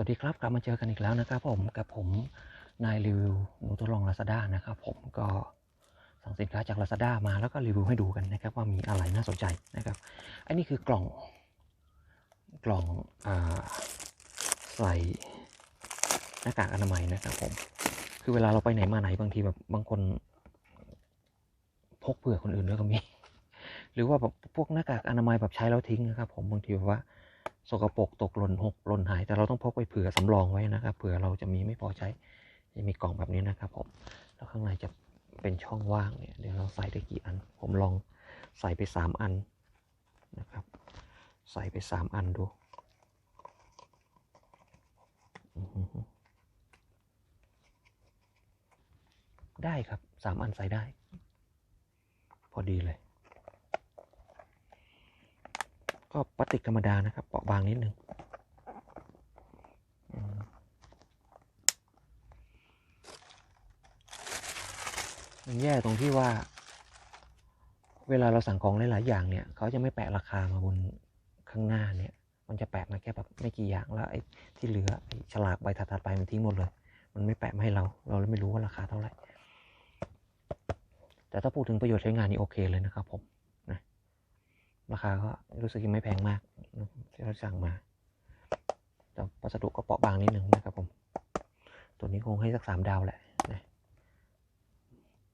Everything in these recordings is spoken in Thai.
สวัสดีครับกลับมาเจอกันอีกแล้วนะครับผมกับผมนายรีวิวหนูทดลอง Lazada นะครับผมก็สั่งสินค้าจาก Lazada มาแล้วก็รีวิวให้ดูกันนะครับว่ามีอะไรน่าสนใจนะครับอันนี้คือกล่องกล่องอใส่หน้ากากอนามัยนะครับผมคือเวลาเราไปไหนมาไหนบางทีแบบบางคนพกเผื่อคนอื่นด้วยก็มี หรือว่าแบบพวกหน้ากากอนามัยแบบใช้แล้วทิ้งนะครับผมบางทีแบบว่า สกปรกตกหล่นหกหล่นหาย แต่เราต้องพกไปเผื่อสำรองไว้นะครับ เผื่อเราจะมีไม่พอใช้ จะมีกล่องแบบนี้นะครับผม แล้วข้างในจะเป็นช่องว่างเนี่ย เดี๋ยวเราใส่ได้กี่อัน ผมลองใส่ไปสามอันนะครับ ใส่ไปสามอันดูได้ครับสามอันใส่ได้ พอดีเลย ก็พลาสติกธรรมดานะครับเปราะบางนิดนึงมมันแย่ตรงที่ว่า เวลาเราสั่งของหลาย ๆ อย่างเนี่ย เขาจะไม่แปะราคามาบนข้างหน้าเนี่ย มันจะแปะมาแค่แบบไม่กี่อย่างแล้วไอ้ที่เหลือไอ้ฉลากใบถัดๆไปมันทิ้งหมดเลย มันไม่แปะมาให้เรา เราเลยไม่รู้ว่าราคาเท่าไหร่แต่ถ้าพูดถึงประโยชน์ใช้งานนี่โอเคเลยนะครับผม ราคาก็รู้สึกยังไม่แพงมากที่เราสั่งมาแต่วัสดุก็เปราะบางนิดนึงนะครับผม ตัวนี้คงให้สักสามดาวแหละนะ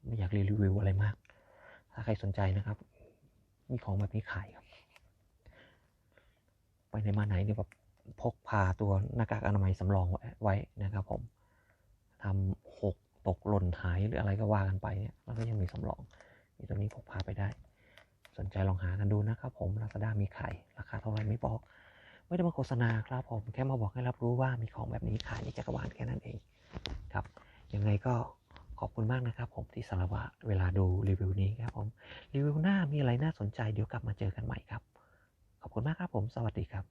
ไม่อยากรีวิวอะไรมาก ถ้าใครสนใจนะครับ มีของแบบนี้ขายครับ ไปไหนมาไหนเนี่ยแบบพกพาตัวหน้ากากอนามัยสำรองไว้นะครับผมทำหกตกหล่นหายหรืออะไรก็ว่ากันไปเนี่ยแล้วก็ยังมีสำรองมีตัวนี้พกพาไปได้ สนใจลองหากันดูนะครับผมลาซาด้ามีขายราคาเท่าไรไม่บอก ไม่ได้มาโฆษณาครับผมแค่มาบอกให้รับรู้ว่ามีของแบบนี้ขายในจักรวาลแค่นั้นเองครับยังไงก็ขอบคุณมากนะครับ ผมที่สารวะเวลาดูรีวิวนี้ครับผมรีวิวหน้ามีอะไรน่าสนใจเดี๋ยวกลับมาเจอกันใหม่ครับ ขอบคุณมากครับผมสวัสดีครับ